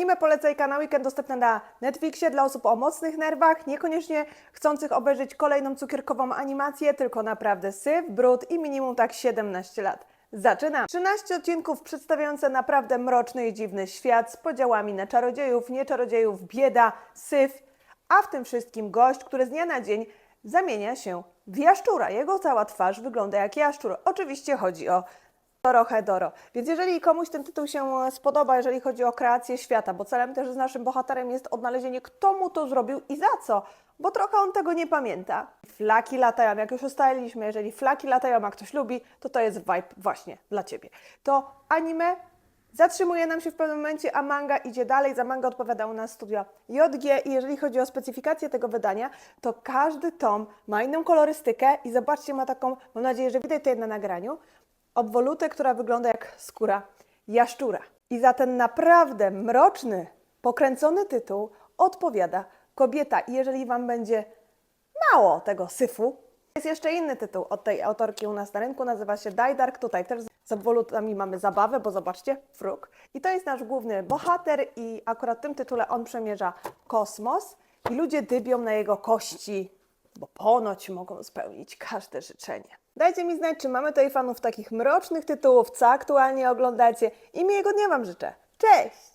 Anime Polecajka na weekend dostępne na Netflixie dla osób o mocnych nerwach, niekoniecznie chcących obejrzeć kolejną cukierkową animację, tylko naprawdę syf, brud i minimum tak 17 lat. Zaczynam! 13 odcinków przedstawiające naprawdę mroczny i dziwny świat z podziałami na czarodziejów, nieczarodziejów, bieda, syf, a w tym wszystkim gość, który z dnia na dzień zamienia się w jaszczura. Jego cała twarz wygląda jak jaszczur. Oczywiście chodzi o Dorohedoro. Więc jeżeli komuś ten tytuł się e, spodoba, jeżeli chodzi o kreację świata, bo celem też z naszym bohaterem jest odnalezienie, kto mu to zrobił i za co, bo trochę on tego nie pamięta. Flaki latają, jak już ustaliliśmy, jeżeli flaki latają, a ktoś lubi, to to jest vibe właśnie dla Ciebie. To anime zatrzymuje nam się w pewnym momencie, a manga idzie dalej. Za manga odpowiada u nas studio JG i jeżeli chodzi o specyfikację tego wydania, to każdy tom ma inną kolorystykę i zobaczcie, ma taką, mam nadzieję, że widać tutaj na nagraniu, obwolutę, która wygląda jak skóra jaszczura. I za ten naprawdę mroczny, pokręcony tytuł odpowiada kobieta. I jeżeli Wam będzie mało tego syfu, jest jeszcze inny tytuł od tej autorki u nas na rynku, nazywa się Die Dark. Tutaj też z obwolutami mamy zabawę, bo zobaczcie, fruk. I to jest nasz główny bohater i akurat w tym tytule on przemierza kosmos i ludzie dybią na jego kości, bo ponoć mogą spełnić każde życzenie. Dajcie mi znać, czy mamy tutaj fanów takich mrocznych tytułów, co aktualnie oglądacie i miłego dnia Wam życzę. Cześć!